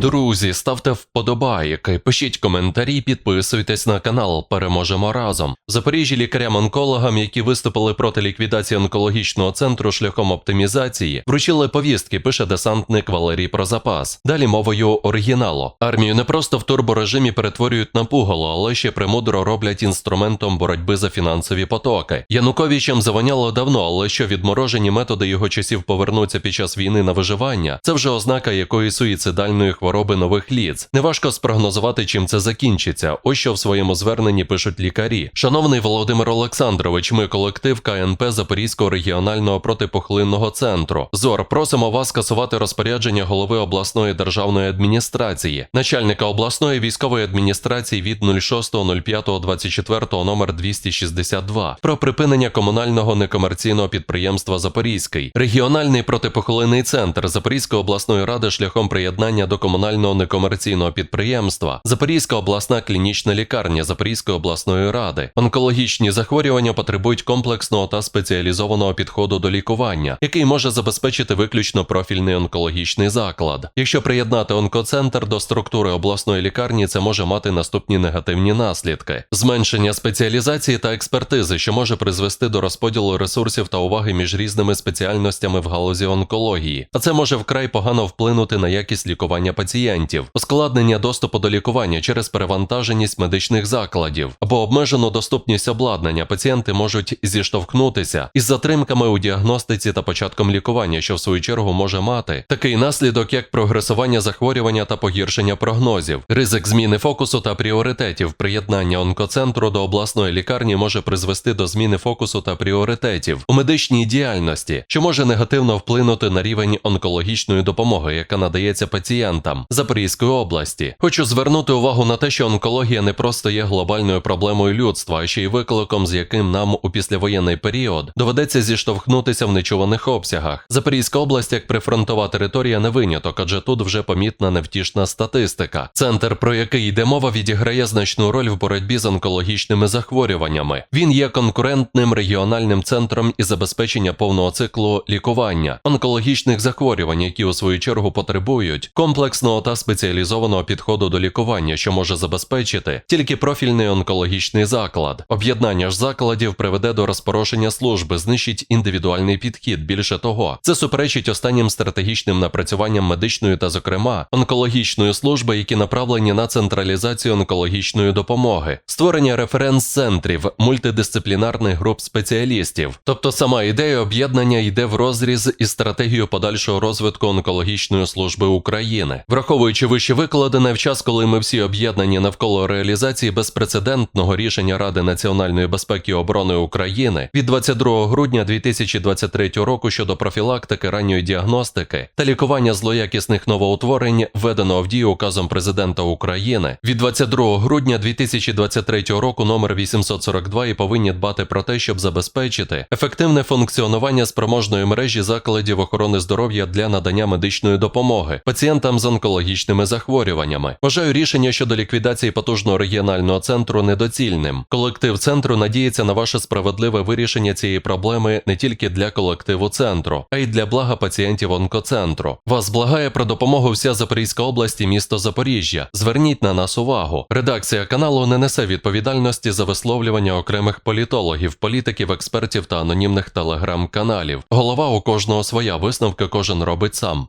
Друзі, ставте вподобайки, пишіть коментарі, підписуйтесь на канал. Переможемо разом. В Запоріжжі лікарям-онкологам, які виступили проти ліквідації онкологічного центру шляхом оптимізації, вручили повістки. Пише десантник Валерій Прозапас. Далі мовою оригіналу. Армію не просто в турборежимі перетворюють на пугало, але ще премудро роблять інструментом боротьби за фінансові потоки. Януковичем завоняло давно, але що відморожені методи його часів повернуться під час війни на виживання, це вже ознака якої суїцидальної хвороби нових ліц. Неважко спрогнозувати, чим це закінчиться. Ось що в своєму зверненні пишуть лікарі. Шановний Володимир Олександрович, ми колектив КНП Запорізького регіонального протипухлинного центру. Зор, просимо вас скасувати розпорядження голови обласної державної адміністрації, начальника обласної військової адміністрації від 06.05.24 номер 262 про припинення комунального некомерційного підприємства Запорізький, регіональний протипохолений центр Запорізької обласної ради шляхом приєднання до комунального некомерційного підприємства, Запорізька обласна клінічна лікарня Запорізької обласної ради. Онкологічні захворювання потребують комплексного та спеціалізованого підходу до лікування, який може забезпечити виключно профільний онкологічний заклад. Якщо приєднати онкоцентр до структури обласної лікарні, це може мати наступні негативні наслідки: зменшення спеціалізації та експертизи, що може призвести до розподілу ресурсів та уваги між різними спеціальностями в галузі онкології, а це може вкрай погано вплинути на якість лікування пацієнтів, ускладнення доступу до лікування через перевантаженість медичних закладів або обмежену доступність обладнання. Пацієнти можуть зіштовхнутися із затримками у діагностиці та початком лікування, що в свою чергу може мати такий наслідок, як прогресування захворювання та погіршення прогнозів, ризик зміни фокусу та пріоритетів. Приєднання онкоцентру до обласної лікарні може призвести до зміни фокусу та пріоритетів у медичній діяльності, що може негативно вплинути на рівень онкологічної допомоги, яка надається пацієнтам Запорізької області. Хочу звернути увагу на те, що онкологія не просто є глобальною проблемою людства, а ще й викликом, з яким нам у післявоєнний період доведеться зіштовхнутися в нечуваних обсягах. Запорізька область як прифронтова територія не виняток, адже тут вже помітна невтішна статистика. Центр, про який йде мова, відіграє значну роль в боротьбі з онкологічними захворюваннями. Він є конкурентним регіональним центром із забезпечення повного циклу лікування онкологічних захворювань, які у свою чергу потребують комплексного та спеціалізованого підходу до лікування, що може забезпечити тільки профільний онкологічний заклад. Об'єднання ж закладів приведе до розпорошення служби, знищить індивідуальний підхід. Більше того, це суперечить останнім стратегічним напрацюванням медичної та, зокрема, онкологічної служби, які направлені на централізацію онкологічної допомоги, створення референс-центрів, мультидисциплінарних груп спеціалістів. Тобто сама ідея об'єднання йде в розріз із стратегією подальшого розвитку онкологічної служби України, враховуючи вище викладене в час, коли ми всі об'єднані навколо реалізації безпрецедентного рішення Ради національної безпеки і оборони України від 22 грудня 2023 року щодо профілактики ранньої діагностики та лікування злоякісних новоутворень, введеного в дію указом президента України від 22 грудня 2023 року номер 842 і повинні дбати про те, щоб забезпечити ефективне функціонування спроможної мережі закладів охорони здоров'я для надання медичної допомоги пацієнтам з онкологічними захворюваннями. Вважаю рішення щодо ліквідації потужного регіонального центру недоцільним. Колектив центру надіється на ваше справедливе вирішення цієї проблеми не тільки для колективу центру, а й для блага пацієнтів онкоцентру. Вас благає про допомогу вся Запорізька область і місто Запоріжжя. Зверніть на нас увагу. Редакція каналу не несе відповідальності за висловлювання окремих політологів, політиків, експертів та анонімних телеграм-каналів. Голова у кожного своя висновки кожен робить сам.